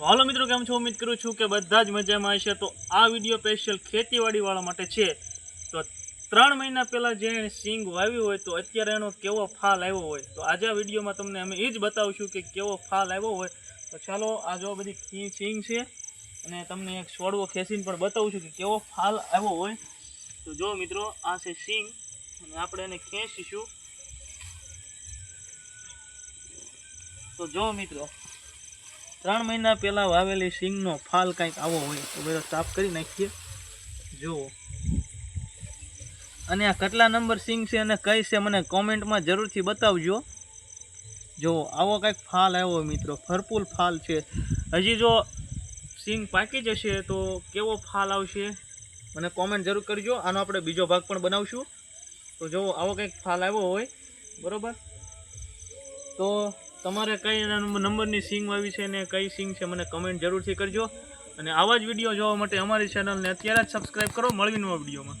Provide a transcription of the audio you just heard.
હાલો મિત્રો, કેમ છો? ઉમ્મીદ કરું છું કે બધા જ મજામાં હશે. તો આ વીડિયો સ્પેશિયલ ખેતીવાડીવાળા માટે છે. તો ત્રણ મહિના પહેલાં જે સિંગ વાવ્યું હોય, તો અત્યારે એનો કેવો ફાલ આવ્યો હોય? તો આજે આ વિડીયોમાં તમને અમે એ જ બતાવશું કે કેવો ફાલ આવ્યો હોય. તો ચાલો, આ જો બધી સિંગ છે, અને તમને એક છોડવો ખેંચીને પણ બતાવું છું કે કેવો ફાલ આવ્યો હોય. તો જો મિત્રો, આ છે સિંગ, અને આપણે એને ખેંચીશું. તો જો મિત્રો ત્રણ મહિના પહેલાં વાવેલી સિંગનો ફાલ કંઈક આવો હોય તો બધો સાફ કરી નાખીએ. જુઓ. અને આ કેટલા નંબર સિંગ છે અને કઈ છે મને કોમેન્ટમાં જરૂરથી બતાવજો. જો, આવો કંઈક ફાલ આવ્યો મિત્રો. ભરપૂર ફાલ છે. હજી જો સિંગ પાકી જશે તો કેવો ફાલ આવશે મને કોમેન્ટ જરૂર કરજો. આનો આપણે બીજો ભાગ પણ બનાવશું. તો જો આવો કંઈક ફાલ આવ્યો હોય. બરાબર? તો તમારે કઈ નંબરની સિંગ વાવી છે ને કઈ સિંગ છે મને કમેન્ટ જરૂરથી કરજો. અને આવા જ વીડિયો જોવા માટે અમારી ચેનલને અત્યારે જ સબસ્ક્રાઈબ કરો મળવી નવા વિડીયોમાં